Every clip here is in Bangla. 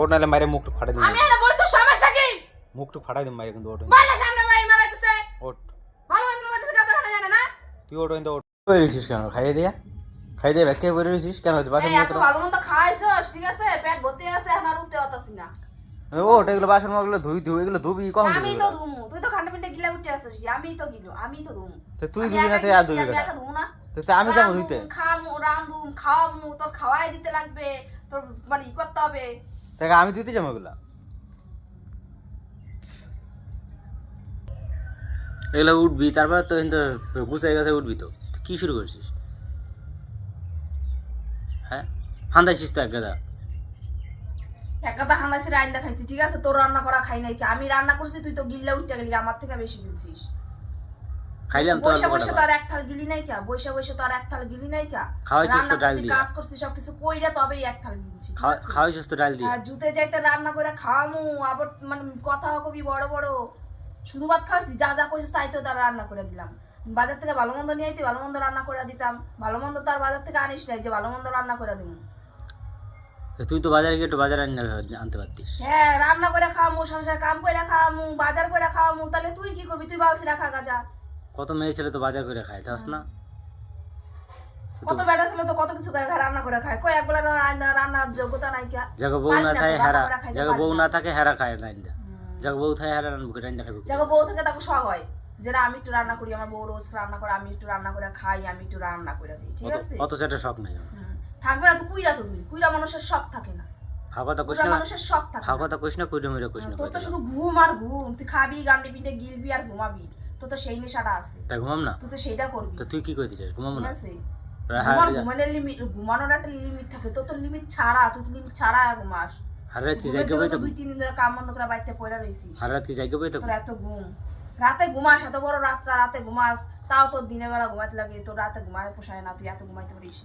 ওট নাহলে মাইরে মুখটুক ফাটাই দিন আমি এনে বলি তো সমস্যা কি মুখটুক ফাটাই দিন মাইরে কিন্তু ওট বললে সামনে ভাই মারাইতেছে। ওট ভালো মন্দ করতেছে কথা শোনা জানে না তুই ওট কিন্তু ওট বই রয়েছিস কেন? খাইয়ে দিয়া খাইয়ে দিয়ে ব্যাগ বই রয়েছিস কেন? বাসন এই এত ভালো মন্দ খাইছস ঠিক আছে? পেট ভর্তি আছে এখন আর উঠতে পারতাছি না। ওট এগুলো বাসন মাগুলো ধুই ধুই এগুলো ধুবি কখন আমি তো? ধুমু। তুই তো খান্ডা পিন্ডে গিলা উঠতে আসছিস আমি তো গিলো আমি তো ধুমু। তো তুই ধুবি না তুই আর ধুবি ধুমু না। তো আমি যাব ধুইতে। খামু রান্ধুম খাওয়ামু তোর খাওয়াই দিতে লাগবে তোর মানে ই করতে হবে। তাকে আমি ধুইতে যাব এগুলা। এগুলো উঠবি তারপর তো কিন্তু গুছাই গেছে উঠবি তো। কি শুরু করছিস? হ্যাঁ? হান্দাইছিস তো এক গাদা এক কথা হান্দাসি রান্না খাইছি ঠিক আছে? তোর রান্না করা খাই নাই কি? আমি রান্না করছি তুই তো গিল্লা উঠতে গেলি আমার থেকে বেশি গিলছিস? খাইলাম তো বসে অল্প বসে কটা তো আর ভাত। এক থাল গিলি নাই কা? বসে বসে তো আর এক থাল গিলি নাই কা? খাওয়াইছিস তো ডাল দিয়ে। কাজ করছি সবকিছু কইরা তবেই এক থাল গিলছি? খাওয়াইছিস তো ডাল দিয়ে। আর জুতে যাইতে রান্না খাওয়ামু আবার মানে কথা কবি বড় বড়। শুধু ভাত যা যা কইছিস তাই তো তার রান্না করে দিলাম। বাজার থেকে ভালো মন্দ নিয়ে আইতে ভালো মন্দ রান্না করে দিতাম। ভালো মন্দ তো আর বাজার থেকে আনিস নাই যে ভালো মন্দ রান্না করে দিব তুই তো বাজারে গিয়ে একটু বাজারে আনতে পারতিস। হ্যাঁ রান্না করে খাওয়ামু সংসার কাম করে খাওয়ামু বাজার করে খাওয়ামু তাহলে তুই কি করবি? তুই বালছি রাখা গাজা। কত মেয়ে ছেলে তো বাজার করে খায় তাস না? কত বেটা ছিল তো কত কিছু করে খায় রান্না করে খায়। কয় একবেলা রান্না রান্নার যোগ্যতা নাই কিয়া। বউ না থাকে হেরা করে বউ না। থাকে হেরা খায় রান্দা বউ থাকে হেরা রান্না রান্দা খাবে যাকে বউ থেকে তাকে হয় যেটা আমি একটু রান্না করি আমার বউ রোজ রান্না করে আমি একটু রান্না করে খাই আমি একটু রান্না করে দিই। ঠিক আছে? অত সেটা শখ নাই থাকবে না তো কুইরা তো তুই। কুইরা মানুষের শখ থাকে না। কইস কুইরা না মানুষের শখ থাকে ফাও না। কইরে না তোর তো শুধু ঘুম আর ঘুম। তুই খাবি গান্ডে পিঠে গিলবি আর ঘুমাবি। তোর তো সেই নেশাটা আছে। তা ঘুমাম না? তুই তো সেইটা করবি। তো তুই কি চাস? ঘুমাবো না? ঘুমানোর লিমিট ঘুমানোর একটা লিমিট থাকে। তোর তো লিমিট ছাড়া তুই তো লিমিট ছাড়া ঘুমাস। হার রাত জায়গা জন্য তো তো দুই তিন দিন ধরে কাম বন্ধ করে বাড়িতে পড়ে রয়েছিস হার রাত জায়গা বই তো তোর এত ঘুম। রাতে ঘুমাস এত বড় রাতটা রাতে ঘুমাস। তাও তোর দিনের বেলা লাগে। তোর রাতে ঘুমায় পোষায় না তুই এত ঘুমাইতে পারিস।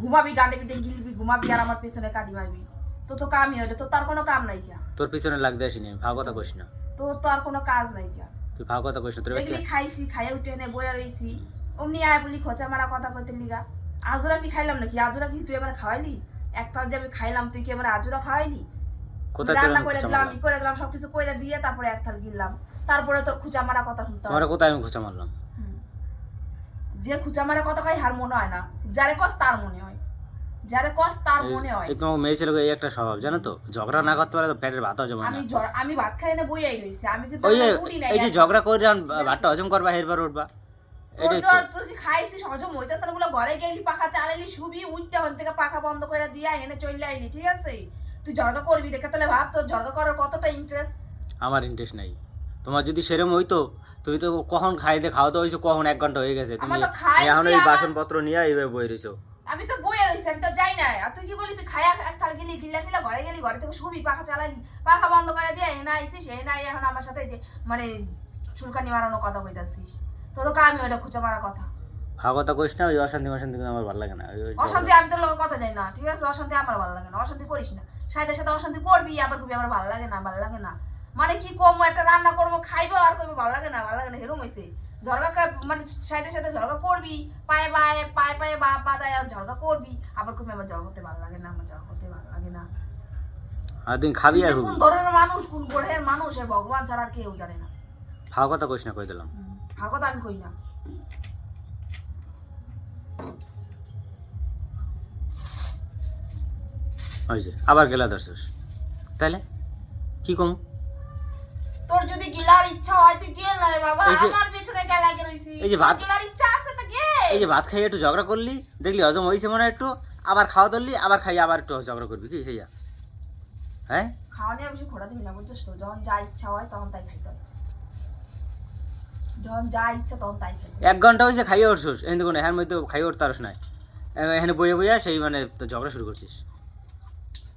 ঘুমাবি গাঁটে পিঠে গিলবি ঘুমাবি আর আমার পেছনে কাটি মারবি। তো তো কামই হইলে তোর তার কোনো কাম নাই কিয়া তোর পিছনে লাগতে আসিনি ফাও কথা কইস না। তোর তো আর কোনো কাজ নাই কিয়া তুই ফাও কথা কইস না তোর দেখলি খাইছি খাইয়া উঠে এনে বইয়া রইছি। অমনি আয় বলি খোঁচা মারা কথা কইতে লিগা আজুরা কি খাইলাম নাকি? আজুরা কি তুই এবার খাওয়াইলি? এক তাল যে আমি খাইলাম তুই কি এবার আজুরা খাওয়াইলি? রান্না করে দিলাম ই করে দিলাম সবকিছু করে দিয়ে তারপরে এক থাল গিললাম। তারপরে তোর খুচা মারা কথা শুনতে হবে। তোমার কোথায় আমি খোঁচা মারলাম? যে খুচা মারা কথা কয় হার মনে হয় না। যারে কস তার মনে হয়। যারে কস তার মনে হয়। মেয়ে ছেলে এই একটা স্বভাব জানো তো? ঝগড়া না করতে পারলে তো পেটের ভাতও জমা না। আমি আমি ভাত খাই না বইয়াই রইছি। আমি কিন্তু ওই এই যে ঝগড়া করে ভাতটা হজম করবা হেরবার উঠবা। খাইছিস? হজম হইতেছে না বলে ঘরে গেলি পাখা চালালি শুবি উঠতে হন থেকে পাখা বন্ধ করে দিয়া এনে চলে আইলি ঠিক আছে? তুই করবি দেখে তাহলে ভাব তোর ঝরগা করার কতটা ইন্টারেস্ট আমার ইন্টারেস্ট নাই। তোমার যদি সেরম হইতো তুমি তো কখন খাইতে খাওয়া তো হয়েছো কখন এক ঘণ্টা হয়ে গেছে। তুমি এখন এই বাসনপত্র নিয়ে এইভাবে বই রয়েছো আমি তো বইয়ে রইছি আমি তো যাই না আর তুই কি বলি তুই খায়া এক থাল গেলি গিল্লা ফিলা ঘরে গেলি? ঘরে থেকে শুবি পাখা চালালি। পাখা বন্ধ করে দিয়ে এনে আইসিস এনে আই এখন আমার সাথে যে মানে চুলকানি মারানোর কথা কইতাছিস। তো তো আমি ওটা খুঁজে মারা কথা। খাওয়া কথা কইস না ওই অশান্তি অশান্তি কিন্তু আমার ভালো লাগে না। অশান্তি আমি তোর কথা যাই না ঠিক আছে? অশান্তি আমার ভালো লাগে না। অশান্তি করিস না। সাথে সাথে অশান্তি করবি আবার কবি আমার ভালো লাগে না ভালো লাগে না। মানে কি কমো একটা রান্না করব খাইবো আর কবি ভালো লাগে না ভালো লাগে না হেরম হয়েছে ঝরগা মানে সাথে সাথে ঝরগা করবি পায়ে পায়ে পায়ে পায়ে বা আর ঝরগা করবি আবার কবি আমার ঝরগা করতে ভালো লাগে না আমার ঝরগা করতে ভালো লাগে না। আর দিন খাবি আর কোন ধরনের মানুষ কোন গ্রহের মানুষ এ ভগবান ছাড়া আর কেউ জানে না। খাওয়া কথা কইস না কই দিলাম। ভাগত আমি কই না। ওই যে আবার গেলা দর্শস তাহলে কি কম? গিলার ইচ্ছা হয় তুই গেল না রে বাবা। এই যে- আমার পেছনে গেল লাগে রইছি এই যে ভাত- গিলার ইচ্ছা আছে তো গে। এই যে ভাত খাইয়ে একটু ঝগড়া করলি দেখলি হজম হয়েছে মনে একটু আবার খাওয়া ধরলি আবার খাইয়ে আবার একটু ঝগড়া করবি কি? হেয়া হ্যাঁ? খাওয়া নিয়ে বেশি খোড়া দিবি না বুঝছিস তো? যখন যা ইচ্ছা হয় তখন তাই খাইতে হয়। যখন যা ইচ্ছা তখন তাই খাইতে এক ঘণ্টা হয়েছে খাইয়ে উঠছোস এখানে দেখুন এখানে মধ্যে খাইয়ে উঠতে পারস না এখানে বইয়ে বইয়া সেই মানে তো ঝগড়া শুরু করছিস।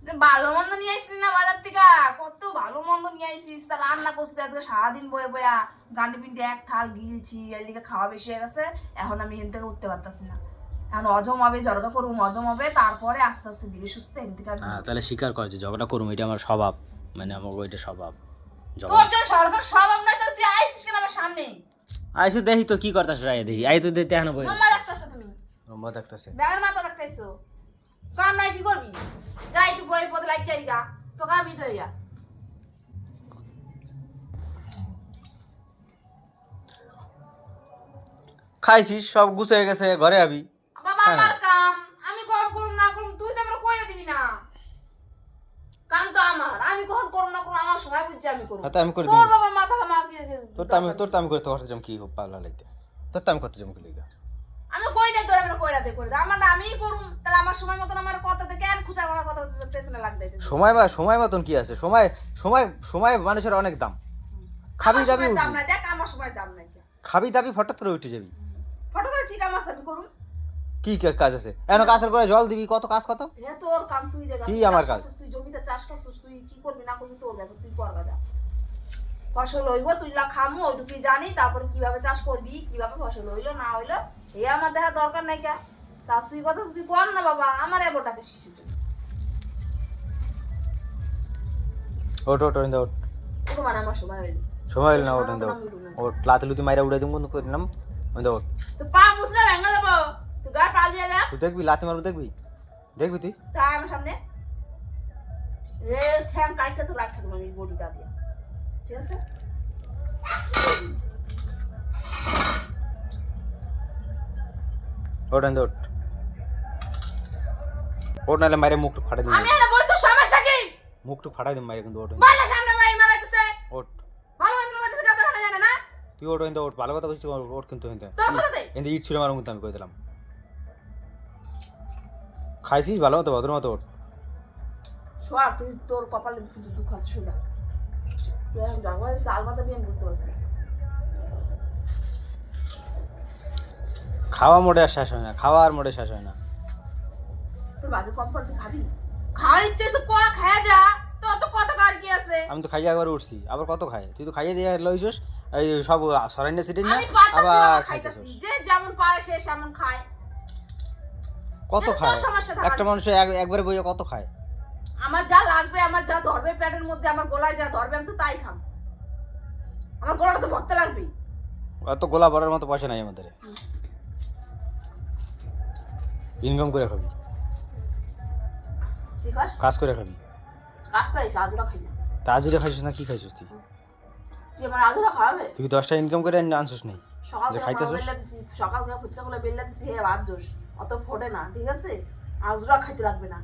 ভালো মন্দ নিয়ে আইসিস না বাজার থেকে? কত ভালো মন্দ নিয়ে আইসিস তা রান্না করছিস আজকে সারাদিন বয়ে বয়া। গান্ডি পিন্টে এক থাল গিলছি এদিকে খাওয়া বেশি হয়ে গেছে। এখন আমি এখান থেকে উঠতে পারতাছি না। এখন অজম হবে জর্গা করুম অজম হবে তারপরে আস্তে আস্তে ধীরে সুস্থ এখান থেকে তাহলে স্বীকার কর যে ঝগড়া করুম এটা আমার স্বভাব। মানে আমার ওইটা স্বভাব। তোর ঝগড়া জন্য সরকার সব নাই তাহলে তুই আইসিস কেন আমার সামনে? আইসু দেখি তো কি করতাস রায় দেখি। আই তো দেখতে এখানে বই মামা রাখতেছো তুমি? রম্বা দেখতেছে। ব্যাগের মাথা রাখতেছো কাম নাই কি করবি? যা একটু বই পথে তোকে আমি খাইছিস সব গুছিয়ে গেছে ঘরে আবি। বাবা হ্যাঁ। আমার কাম। আমি কখন করুম না করুম তুই তো আমরা কইরা দিবি না। কাম তো আমার। আমি কখন করুম না করুম আমার সময় বুঝছি আমি করুম। হ্যাঁ, আমি করে তোর বাবা মাথা কামা কি তোর তো আমি তোর তো আমি করতে করতে যাম কি পাগলা লাইতে তোর তো আমি করতে যাম কি লিগা। আমি কই না তোর আমরা কইরা দে করে আমার না আমিই করুম। তাহলে আমার সময় মতন আমার কথাতে কেন খুচা করা কথা পেছনে লাগ দেয় সময় বা সময় মতন কি আছে? সময় সময় সময় মানুষের অনেক দাম। খাবি দাবি দাম। নাই দেখ আমার সময় দাম নাই খাবি দাবি ফটো করে উঠে যাবি। ফটো করে ঠিক আমার আমি করুম? কি কা- কাজ আছে? এখন কাজের করে জল দিবি কত কাজ কত? হে তোর কাম তুই দেখ কি আমার কাজ? তুই জমিতে চাষ করছিস তুই কি করবি না করবি তোর ব্যাপার তুই করবা যা। ফসল হইব তুই লা খামু ওইটুকুই জানি তারপরে কীভাবে চাষ করবি কীভাবে ফসল হইল না হইল এই আমার দেখা দরকার নাই কা। চাষ তুই কথা তুই কর না বাবা আমার এবোটাকে শিশু তুই ওট ওট ওট ওট মানে আমার সময় হইল সময় হইল না ওট সময় ওট মতন আমি উঠবো না। ওট লাতে লুতি মাইরা উড়াই দিম করে দিলাম? ওই ওট তো পা মুসলে ভেঙে দেবো তুই গা পা দিয়ে দেখ তুই দেখবি লাতে মারবো দেখবি? দেখবি তুই? তা আমার সামনে। এ ঠ্যাং কাটতে তো রাখতে দিয়ে। ঠিক আছে? ওট ওট ওট ওট নাহলে মাইরে মুখ ফাটাই দিবি। আমি এনে বল তো সমস্যা কি? মুখ টুক ফাটাই দিবি মাইরে কিন্তু ওট বলে সামনে ভাই মারাইতেছে। ওট ভালো মতন করতেছে কথা শোনা জানে না? তুই ওট কিন্তু ওট ভালো কথা কইছিস ওট কিন্তু হিন্দে তোর কথা দে কিন্তু ইট ছুড়ে মারুন কিন্তু আমি কই দিলাম। খাইছিস? ভালো মতো ভদ্র মতো ওট সোয়ার তুই তোর কপালে কিন্তু দুঃখ আছে সোজা। তুই এখন জঙ্গলে চাল পাতা বিয়ে করতে পারছিস খাওয়া মোড়ে আর শেষ হয় না খাওয়া আর মোড়ে শেষ হয় না। তোর বাগে কম পড়তে খাবি? খাওয়ার ইচ্ছে আছে কোয়া খায়া যা। তো অত কত কার কি আছে? আমি তো খাইয়ে একবার উঠছি আবার কত খাই তুই তো খাইয়ে দিয়ে লইছিস এই সব সরাইনে সিটিন না? আবার খাইতেছিস। যে যেমন পারে সে সেমন খায়। কত খায়? একটা মানুষ এক- একবারে বইয়ে কত খায়? আমার যা লাগবে আমার যা ধরবে প্যাটের মধ্যে আমার গলায় যা ধরবে আমি তো তাই খাম। আমার গলাটা তো ভরতে লাগবে অত গোলা ভরার মতো পয়সা নাই আমাদের। ইনকাম করে খাবি। কাজ করে খাবি। কাজ করে কাজটা খাই না? তা আজিরে খাইছিস না কি খাইছিস তুই? তুই আমার আধুরা খাওয়াবে? তুই দশটা ইনকাম করে আনছিস নাই সকাল খাইতেছস? সকাল ফুচকা গুলো বেল্লা দিছি হে বাদ দোষ। অত ফোটে না ঠিক আছে? আজরা খাইতে লাগবে না।